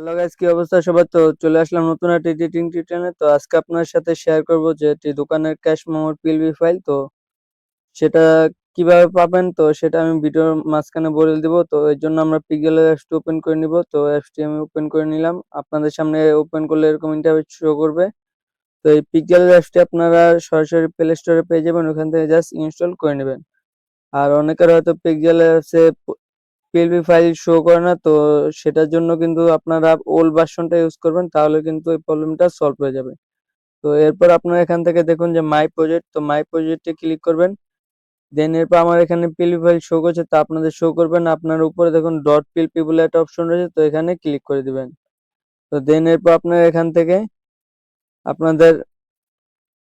Hello guys, কি অবস্থা সবার তো চলে আসলাম নতুন একটা এডিটিং টিউটোরিয়ালে তো আজকে আপনার সাথে শেয়ার করব যে একটি দোকানের ক্যাশ মেমোর পিএলবি ফাইল তো সেটা কীভাবে পাবেন? তো সেটা আমি ভিডিওর মাঝখানে বলে দিব। তো এর জন্য আমরা পিক্সেল অ্যাপসটি ওপেন করে নিব। তো অ্যাপসটি আমি ওপেন করে নিলাম। আপনাদের সামনে ওপেন করলে এরকম ইন্টারফেস শো করবে। তো এই পিক্সেল অ্যাপসটি আপনারা সরাসরি প্লে স্টোরে পেয়ে যাবেন। ওখান থেকে জাস্ট ইনস্টল করে নেবেন। আর অনেকের হয়তো পিক্সেল অ্যাপসে পিএলপি ফাইল শো করে না, তো সেটার জন্য কিন্তু আপনারা ওল্ড ভার্সনটা ইউজ করবেন, তাহলে কিন্তু এই প্রবলেমটা সলভ হয়ে যাবে। তো এরপর আপনারা এখান থেকে দেখুন যে মাই প্রজেক্ট তো মাই প্রজেক্টে ক্লিক করবেন। দেন এরপর আমার এখানে পিএলপি ফাইল শো করছে, তা আপনাদের শো করবে না আপনার উপরে দেখুন ডট পিএলপি বলে একটা অপশন রয়েছে, তো এখানে ক্লিক করে দিবেন। তো দেন এরপর আপনারা এখান থেকে আপনাদের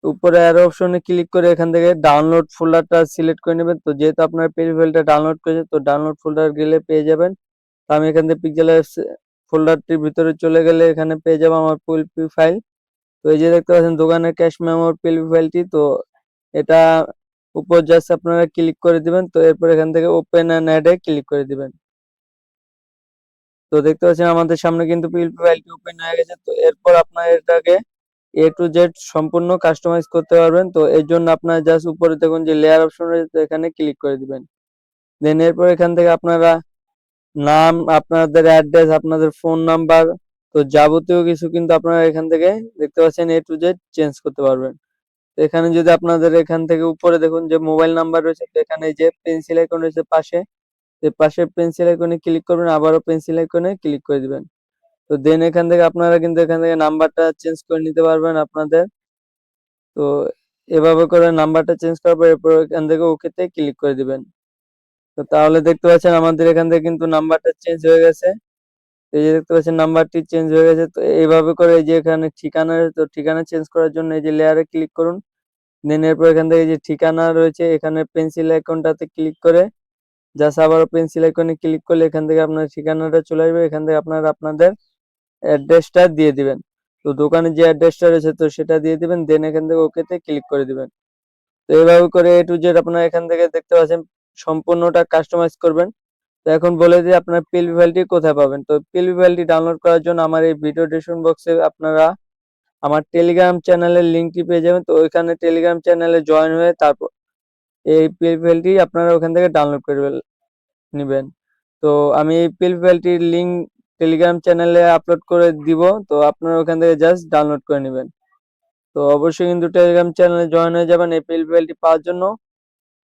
উপরে অ্যারো অপশনে ক্লিক করে এখান থেকে ডাউনলোড ফোল্ডারটা সিলেক্ট করে নেবেন। তো যেহেতু আপনার পেজ ফাইলটা ডাউনলোড করেছে, তো ডাউনলোড ফোল্ডার গেলে পেয়ে যাবেন। তো আমি এখান থেকে পিক্সেল ফোল্ডারটির ভিতরে চলে গেলে এখানে পেয়ে যাব আমার পিএলপি ফাইল তো এই যে দেখতে পাচ্ছেন, দোকানের ক্যাশ মেমোর পিএলপি ফাইলটি তো এটা উপর জাস্ট আপনারা ক্লিক করে দিবেন। তো এরপর এখান থেকে ওপেন অ্যান্ড অ্যাডে ক্লিক করে দিবেন। তো দেখতে পাচ্ছেন, আমাদের সামনে কিন্তু পিএলপি ফাইলটি ওপেন হয়ে গেছে। তো এরপর আপনার এটাকে এ টু জেড সম্পূর্ণ কাস্টমাইজ করতে পারবেন। তো এর জন্য আপনার জাস্ট উপরে দেখুন যে লেয়ার অপশন রয়েছে এখানে ক্লিক করে দিবেন। দেন এরপর এখান থেকে আপনারা নাম, আপনাদের অ্যাড্রেস আপনাদের ফোন নাম্বার তো যাবতীয় কিছু কিন্তু আপনারা এখান থেকে দেখতে পাচ্ছেন এ টু জেড চেঞ্জ করতে পারবেন। এখানে যদি আপনাদের এখান থেকে উপরে দেখুন যে মোবাইল নাম্বার রয়েছে এখানে যে পেন্সিল আইকন রয়েছে পাশে পাশে পেন্সিল আইকনে ক্লিক করবেন, আবারও পেন্সিল আইকনে ক্লিক করে দিবেন। তো দেন এখান থেকে আপনারা কিন্তু এখান থেকে নাম্বারটা চেঞ্জ করে নিতে পারবেন আপনাদের। তো এভাবে করে নাম্বারটা চেঞ্জ করার পর এরপর এখান থেকে ওকেতে ক্লিক করে দিবেন। তো তাহলে দেখতে পাচ্ছেন আমাদের এখান থেকে কিন্তু নাম্বারটা চেঞ্জ হয়ে গেছে। এই যে দেখতে পাচ্ছেন নাম্বারটি চেঞ্জ হয়ে গেছে। তো এইভাবে করে এই যে এখানে ঠিকানা, তো ঠিকানা চেঞ্জ করার জন্য এই যে লেয়ারে ক্লিক করুন। দেন এরপর এখান থেকে যে ঠিকানা রয়েছে, এখানে পেন্সিল আইকনটাতে ক্লিক করে জাস্ট আবারও পেন্সিল আইকনে ক্লিক করলে এখান থেকে আপনার ঠিকানাটা চলে আসবে। এখান থেকে আপনারা আপনাদের অ্যাড্রেসটা দিয়ে দিবেন। তো দোকানে যে অ্যাড্রেসটা রয়েছে, তো সেটা দিয়ে দিবেন দেন এখান থেকে ওকেতে ক্লিক করে দিবেন। তো এইভাবে করে এ টু জেড আপনারা এখান থেকে দেখতে পাচ্ছেন, সম্পূর্ণটা কাস্টমাইজ করবেন। তো এখন বলে দিই, আপনার পিএলপি ফাইলটি কোথায় পাবেন? তো ফাইলটি ডাউনলোড করার জন্য আমার এই ভিডিও ডিসক্রিপশন বক্সে আপনারা আমার টেলিগ্রাম চ্যানেলের লিঙ্কটি পেয়ে যাবেন। তো ওইখানে টেলিগ্রাম চ্যানেলে জয়েন হয়ে তারপর এই ফাইলটি আপনারা ওখান থেকে ডাউনলোড করে নেবেন। তো আমি এই ফাইলটির লিঙ্ক টেলিগ্রাম চ্যানেলে আপলোড করে দিব, তো আপনারা ওখান থেকে জাস্ট ডাউনলোড করে নেবেন। তো অবশ্যই কিন্তু টেলিগ্রাম চ্যানেলে জয়েন হয়ে যাবেন এই পিএলপি পাওয়ার জন্য।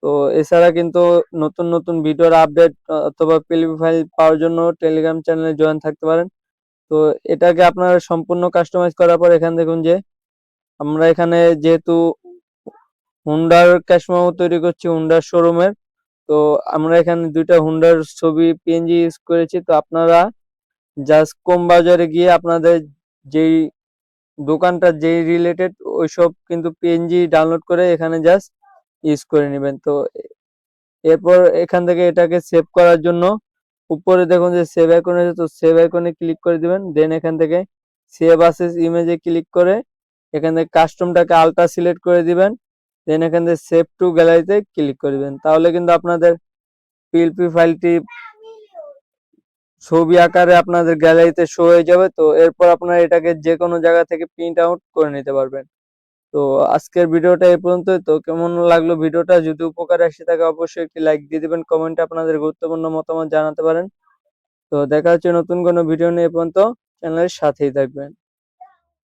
তো এছাড়া কিন্তু নতুন নতুন ভিডিওর আপডেট অথবা পিএলপি ফাইল পাওয়ার জন্য টেলিগ্রাম চ্যানেলে জয়েন থাকতে পারেন। তো এটাকে আপনারা সম্পূর্ণ কাস্টমাইজ করার পর এখানে দেখুন যে, আমরা এখানে যেহেতু হুন্ডার ক্যাশমাও তৈরি করছি হুন্ডার শোরুমের তো আমরা এখানে দুইটা হুন্ডার ছবি পিএনজি ইউজ করেছি। তো আপনারা জাস্ট কম বাজারে গিয়ে আপনাদের যেই দোকানটা যেই রিলেটেড ওইসব কিন্তু পিএনজি ডাউনলোড করে এখানে জাস্ট ইউজ করে নেবেন। তো এরপর এখান থেকে এটাকে সেভ করার জন্য উপরে দেখুন যে সেভ আইকন আছে, তো সেভ আইকনে ক্লিক করে দিবেন। দেন এখান থেকে সেভ আসেস ইমেজে ক্লিক করে এখান থেকে কাস্টমটাকে আলটা সিলেক্ট করে দিবেন। দেন এখান থেকে সেভ টু গ্যালারিতে ক্লিক করে দিবেন। তাহলে কিন্তু আপনাদের পিএলপি ফাইলটি ছবি আকারে আপনাদের গ্যালারিতে শো হয়ে যাবে। তো এরপর আপনারা এটাকে যে কোনো জায়গা থেকে প্রিন্ট আউট করে নিতে পারবেন। তো আজকের ভিডিওটা এই পর্যন্ত তো কেমন লাগল ভিডিওটা? যদি উপকার আসে থাকে, অবশ্যই একটি লাইক দিয়ে দেবেন। কমেন্টে আপনাদের গুরুত্বপূর্ণ মতামত জানাতে পারেন। তো দেখা হচ্ছে নতুন কোনো ভিডিও নিয়ে পর্যন্ত। চ্যানেলের সাথেই থাকবেন।